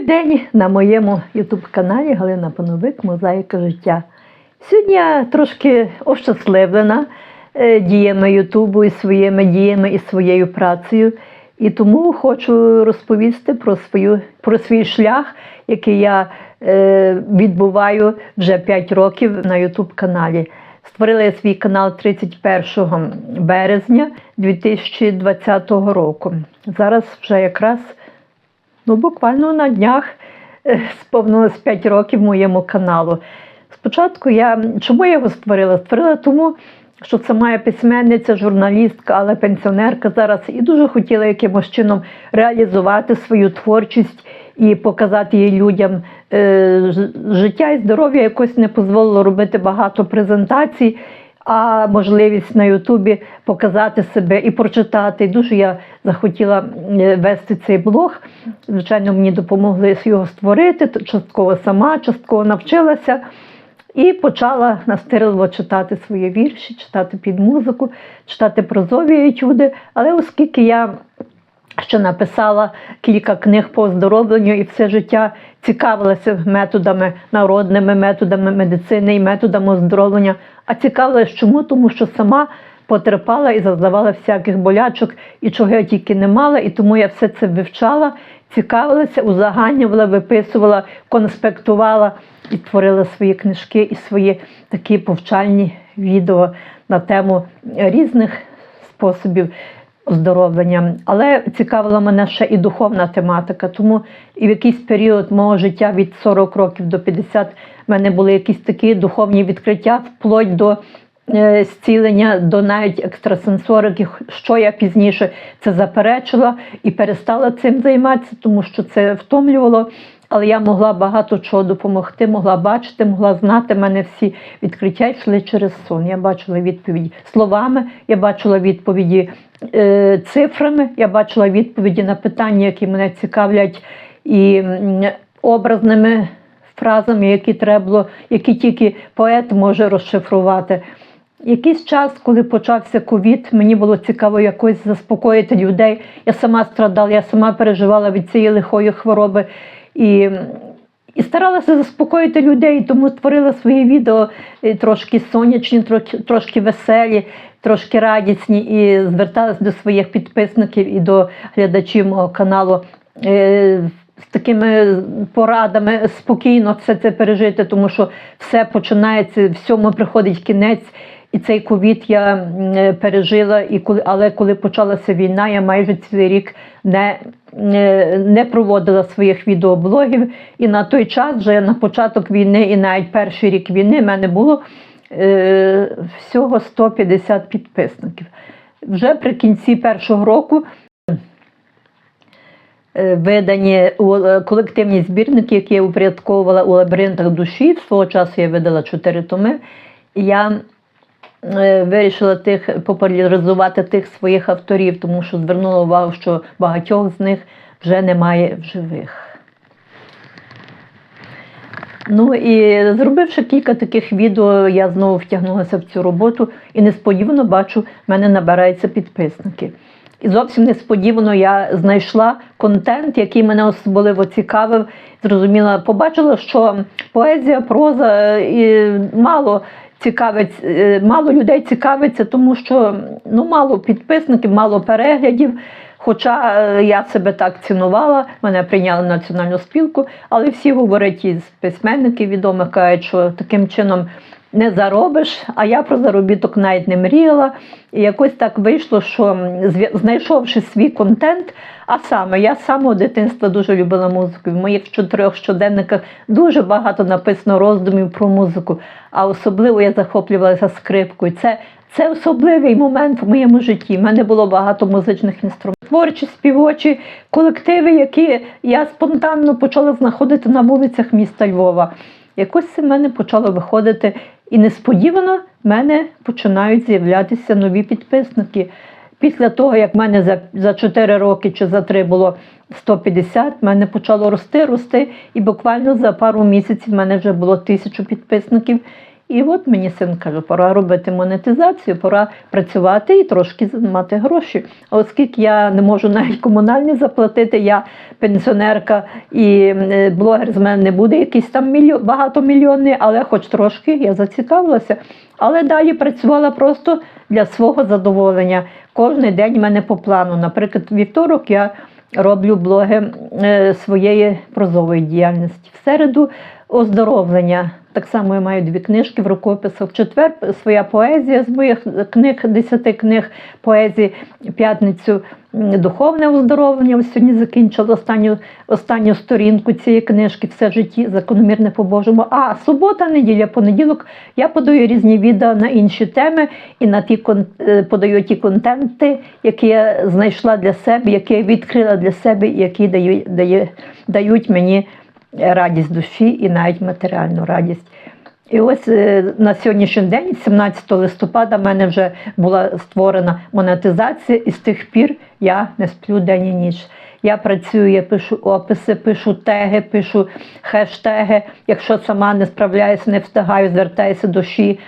Добрий день на моєму ютуб-каналі Галина Пановик Мозаїка життя. Сьогодні я трошки ощасливлена е, діями Ютубу і своїми діями і своєю працею. І тому хочу розповісти про, свою, про свій шлях, який я е, відбуваю вже 5 років на Ютуб-каналі. Створила я свій канал 31 березня 2020 року. Зараз вже якраз Ну, буквально на днях е, сповнилось 5 років моєму каналу. Спочатку я чому я його створила? Створила тому, що це моя письменниця, журналістка, але пенсіонерка зараз і дуже хотіла якимось чином реалізувати свою творчість і показати її людям Е, життя і здоров'я якось не дозволило робити багато презентацій. А можливість на Ютубі показати себе і прочитати. Дуже я захотіла е, вести цей блог. Звичайно, мені допомогли його створити, частково сама, частково навчилася. І почала настирливо читати свої вірші, читати під музику, читати прозові етюди. Але оскільки я ще написала кілька книг по оздоровленню і все життя цікавилася методами народними, методами медицини і методами оздоровлення. А цікавилась чому? Тому що сама потерпала і зазнавала всяких болячок, і чого я тільки не мала, і тому я все це вивчала, цікавилася, узагальнювала, виписувала, конспектувала і творила свої книжки і свої такі повчальні відео на тему різних способів оздоровлення. Але цікавила мене ще і духовна тематика. Тому і в якийсь період мого життя від 40 років до 50 в мене були якісь такі духовні відкриття, вплоть до е, зцілення, до навіть екстрасенсорики, що я пізніше це заперечила і перестала цим займатися, тому що це втомлювало. Але я могла багато чого допомогти, могла бачити, могла знати. Мене всі відкриття йшли через сон. Я бачила відповіді словами, я бачила відповіді е, цифрами, я бачила відповіді на питання, які мене цікавлять, і образними фразами, які треба було, які тільки поет може розшифрувати. Якийсь час, коли почався ковід, мені було цікаво якось заспокоїти людей. Я сама страдала, я сама переживала від цієї лихої хвороби. І, і старалася заспокоїти людей, тому створила свої відео е, трошки сонячні, трошки, веселі, трошки радісні, і зверталася до своїх підписників і до глядачів мого каналу. е, З такими порадами спокійно все це пережити, тому що все починається, всьому приходить кінець. І цей ковід я е, пережила, і коли, але коли почалася війна, я майже цілий рік не, не, не проводила своїх відеоблогів. І на той час, вже на початок війни, і навіть перший рік війни, в мене було е, всього 150 підписників. Вже при кінці першого року е, видані е, колективні збірники, які я упорядковувала у лабіринтах душі. Свого часу я видала чотири томи. Я е, вирішила тих популяризувати тих своїх авторів, тому що звернула увагу, що багатьох з них вже немає в живих. Ну і зробивши кілька таких відео, я знову втягнулася в цю роботу і несподівано бачу, в мене набираються підписники. І зовсім несподівано я знайшла контент, який мене особливо цікавив. Зрозуміла, побачила, що поезія, проза е, і мало цікавить, е, мало людей цікавиться, тому що ну, мало підписників, мало переглядів. Хоча е, я себе так цінувала, мене прийняли в національну спілку, але всі говорять із письменників відомих, кажуть, що таким чином не заробиш, а я про заробіток навіть не мріяла. І якось так вийшло, що знайшовши свій контент, а саме я з самого дитинства дуже любила музику. В моїх чотирьох щоденниках дуже багато написано роздумів про музику, а особливо я захоплювалася скрипкою. Це це особливий момент в моєму житті. У мене було багато музичних інструментів. Творчі, співочі колективи, які я спонтанно почала знаходити на вулицях міста Львова. Якось в мене почало виходити, і несподівано в мене починають з'являтися нові підписники. Після того, як в мене за, за 4 роки чи за 3 було 150, в мене почало рости, рости, і буквально за пару місяців в мене вже було тисячу підписників. І от мені син каже, пора робити монетизацію, пора працювати і трошки мати гроші. Оскільки я не можу навіть комунальні заплатити, я пенсіонерка і е, блогер з мене не буде якийсь там мільйон, багатомільйонний, але хоч трошки я зацікавилася. Але далі працювала просто для свого задоволення. Кожен день в мене по плану. Наприклад, вівторок я роблю блоги е, своєї прозової діяльності. В середу оздоровлення. Так само я маю дві книжки в рукописах. Четвер своя поезія з моїх книг, десяти книг поезії. П'ятницю духовне оздоровлення. Ось Сьогодні закінчила останню, останню сторінку цієї книжки Все житті, закономірне по Божому. А субота, неділя, понеділок я подаю різні відео на інші теми і на ті е, подаю ті контенти, які я знайшла для себе, які я відкрила для себе, які дають, дають мені радість душі і навіть матеріальну радість. І ось е, на сьогоднішній день, 17 листопада, в мене вже була створена монетизація, і з тих пір я не сплю день і ніч. Я працюю, я пишу описи, пишу теги, пишу хештеги. Якщо сама не справляюся, не встигаю, звертаюся до душі.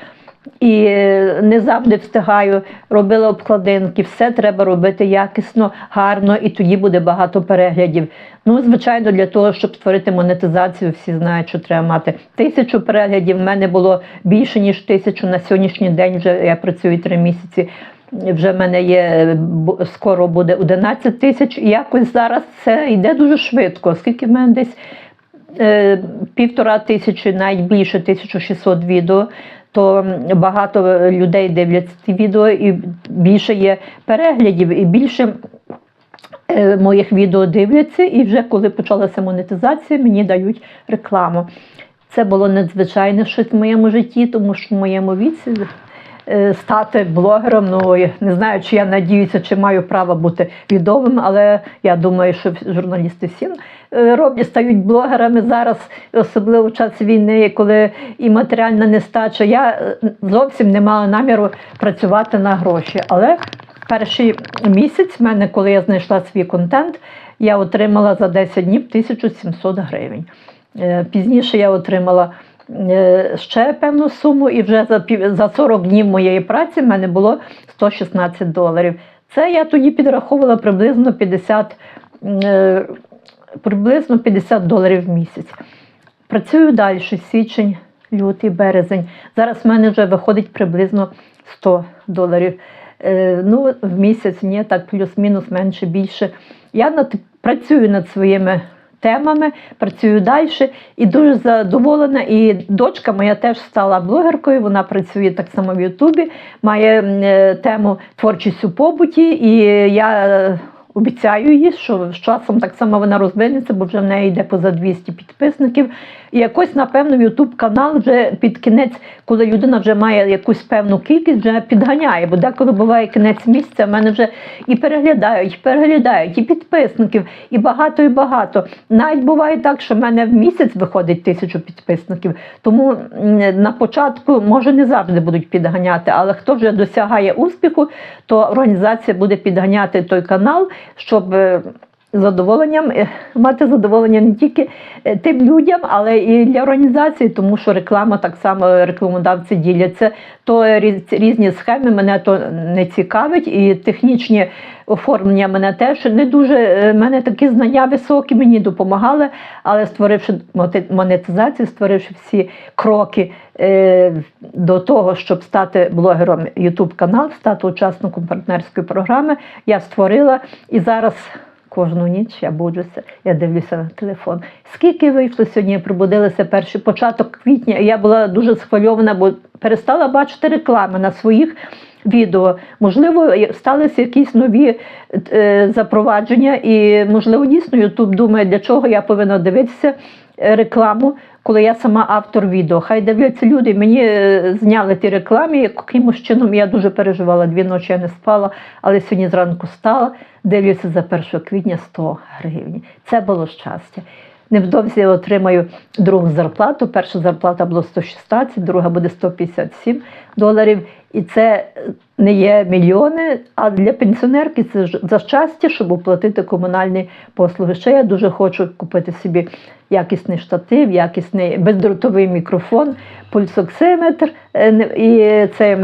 І е, не завжди встигаю, робила обкладинки, все треба робити якісно, гарно, і тоді буде багато переглядів. Ну, звичайно, для того, щоб створити монетизацію, всі знають, що треба мати тисячу переглядів. В мене було більше ніж тисячу. На сьогоднішній день вже я працюю три місяці. Вже в мене є е, скоро буде 11 тисяч. І якось зараз це йде дуже швидко, оскільки в мене десь е, півтора тисячі, навіть більше 1600 відео. То багато людей дивляться ці відео, і більше є переглядів, і більше е, моїх відео дивляться. І вже коли почалася монетизація, мені дають рекламу. Це було надзвичайне щось в моєму житті, тому що в моєму віці е, стати блогером. Ну я не знаю, чи я надіюся, чи маю право бути відомим, але я думаю, що журналісти всі е, роблять, стають блогерами зараз, особливо в час війни, коли і матеріальна нестача. Я е, зовсім не мала наміру працювати на гроші. Але перший місяць в мене, коли я знайшла свій контент, я отримала за 10 днів 1700 гривень. Е, Пізніше я отримала е, ще певну суму, і вже за, за 40 днів моєї праці в мене було 116 доларів. Це я тоді підраховувала приблизно 50, е, приблизно 50 доларів в місяць. Працюю далі, січень, лютий, березень. Зараз в мене вже виходить приблизно 100 доларів. Е, ну, в місяць, ні, так плюс-мінус, менше, більше. Я над, працюю над своїми темами, працюю далі і дуже задоволена. І дочка моя теж стала блогеркою. Вона працює так само в Ютубі, має е, тему творчість у побуті, і я обіцяю їй, що з часом так само вона розвинеться, бо вже в неї йде поза 200 підписників. І якось, напевно, Ютуб канал вже під кінець, коли людина вже має якусь певну кількість, вже підганяє. Бо деколи буває кінець місяця, в мене вже і переглядають, і переглядають, і підписників, і багато, і багато. Навіть буває так, що в мене в місяць виходить тисячу підписників. Тому на початку може не завжди будуть підганяти, але хто вже досягає успіху, то організація буде підганяти той канал, щоб. Е, Задоволенням е, мати задоволення не тільки е, тим людям, але і для організації, тому що реклама так само рекламодавці діляться. То різ- різні схеми мене то не цікавить, і технічні оформлення мене теж не дуже. е, мене такі знання високі, мені допомагали, але створивши монетизацію, створивши всі кроки е, до того, щоб стати блогером YouTube канал, стати учасником партнерської програми, я створила і зараз. Кожну ніч я буджуся, я дивлюся на телефон. Скільки вийшло сьогодні? Я пробудилася перший початок квітня. Я була дуже схвильована, бо перестала бачити реклами на своїх відео. Можливо, сталися якісь нові е, запровадження, і можливо, дійсно Ютуб думає, для чого я повинна дивитися е, рекламу, коли я сама автор відео. Хай дивляться люди. Мені е, зняли ті реклами. Якимось чином я дуже переживала. Дві ночі я не спала, але сьогодні зранку стала. Дивлюся за 1 квітня 100 гривень. Це було щастя. Невдовзі я отримаю другу зарплату. Перша зарплата була 116, друга буде 157 доларів. І це не є мільйони, а для пенсіонерки це за щастя, щоб оплатити комунальні послуги. Ще я дуже хочу купити собі якісний штатив, якісний бездротовий мікрофон, пульсоксиметр е, і це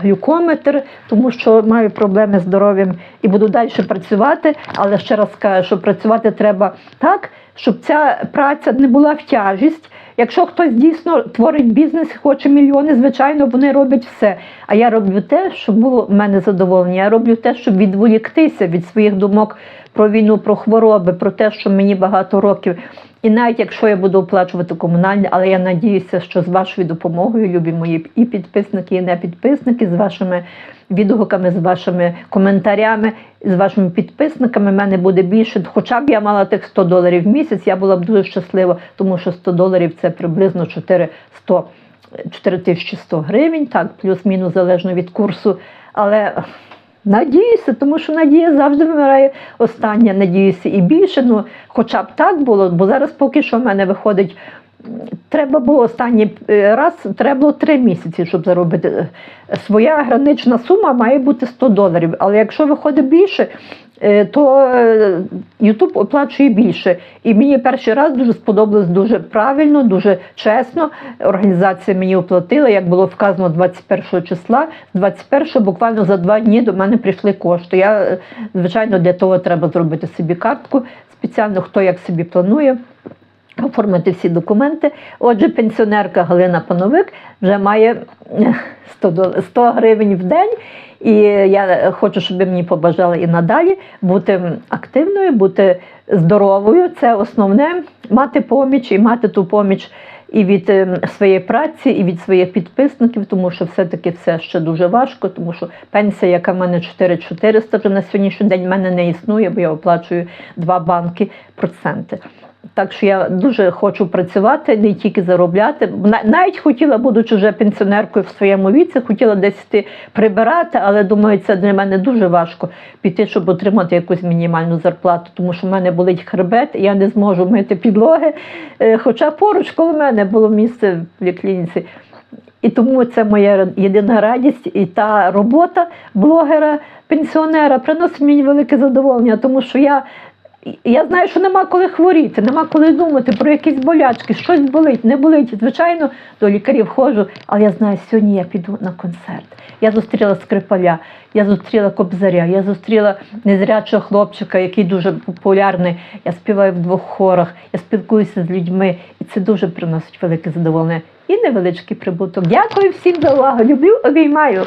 глюкометр, тому що маю проблеми з здоров'ям і буду далі працювати. Але ще раз кажу, що працювати треба так, щоб ця праця не була в тяжість. Якщо хтось дійсно творить бізнес, хоче мільйони, звичайно, вони роблять все. А я роблю те, щоб було в мене задоволення. Я роблю те, щоб відволіктися від своїх думок про війну, про хвороби, про те, що мені багато років. І навіть якщо я буду оплачувати комунальне, але я надіюся, що з вашою допомогою, любі мої і підписники, і не підписники, з вашими відгуками, з вашими коментарями, з вашими підписниками, в мене буде більше. Хоча б я мала тих 100 доларів в місяць, я була б дуже щаслива, тому що 100 доларів це приблизно 400, 4100 гривень, так, плюс-мінус залежно від курсу. Але Надіюся, тому що надія завжди вимирає остання. Надіюся і більше. Ну, хоча б так було, бо зараз поки що в мене виходить. Треба було останній е, раз, треба було три місяці, щоб заробити. Своя гранична сума має бути 100 доларів. Але якщо виходить більше, то Ютуб оплачує більше. І мені перший раз дуже сподобалось дуже правильно, дуже чесно. Організація мені оплатила, як було вказано 21 числа. З 21 буквально за два дні до мене прийшли кошти. Я, е, звичайно, для того треба зробити собі картку спеціально, хто як собі планує. Оформити всі документи. Отже, пенсіонерка Галина Пановик вже має е, 100, 100 гривень в день. І я хочу, щоб ви мені побажали і надалі бути активною, бути здоровою. Це основне мати поміч і мати ту поміч і від е, своєї праці, і від своїх підписників, тому що все-таки все ще дуже важко, тому що пенсія, яка в мене 4400 вже на сьогоднішній день, в мене не існує, бо я оплачую два банки проценти. Так що я дуже хочу працювати, не тільки заробляти. Навіть хотіла, будучи вже пенсіонеркою в своєму віці, хотіла десь йти прибирати, але думаю, це для мене дуже важко піти, щоб отримати якусь мінімальну зарплату, тому що в мене болить хребет, і я не зможу мити підлоги. Е, Хоча поруч коло мене було місце в лікарні. І тому це моя єдина радість, і та робота блогера, пенсіонера приносить мені велике задоволення, тому що я. Я знаю, що нема коли хворіти, нема коли думати про якісь болячки, щось болить, не болить. Звичайно, до лікарів ходжу, але я знаю, сьогодні я піду на концерт. Я зустріла скрипаля, я зустріла кобзаря, я зустріла незрячого хлопчика, який дуже популярний. Я співаю в двох хорах, я спілкуюся з людьми, і це дуже приносить велике задоволення і невеличкий прибуток. Дякую всім за увагу. Люблю, обіймаю.